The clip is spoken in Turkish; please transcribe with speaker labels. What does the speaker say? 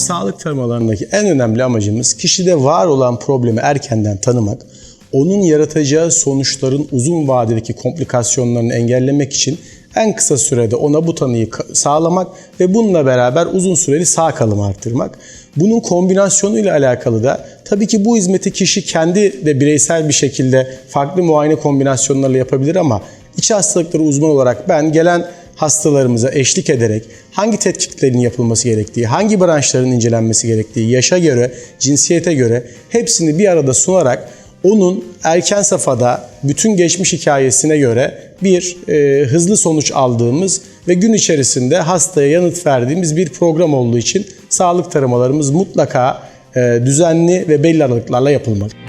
Speaker 1: sağlık taramalarındaki en önemli amacımız kişide var olan problemi erkenden tanımak, onun yaratacağı sonuçların uzun vadedeki komplikasyonlarını engellemek için en kısa sürede ona bu tanıyı sağlamak ve bununla beraber uzun süreli sağ kalım arttırmak. Bunun kombinasyonuyla alakalı da tabii ki bu hizmeti kişi kendi de bireysel bir şekilde farklı muayene kombinasyonlarla yapabilir ama iç hastalıkları uzman olarak ben gelen hastalarımıza eşlik ederek hangi tetkiklerin yapılması gerektiği, hangi branşların incelenmesi gerektiği, yaşa göre, cinsiyete göre hepsini bir arada sunarak onun erken safhada bütün geçmiş hikayesine göre bir e, hızlı sonuç aldığımız ve gün içerisinde hastaya yanıt verdiğimiz bir program olduğu için sağlık taramalarımız mutlaka e, düzenli ve belli aralıklarla yapılmalı.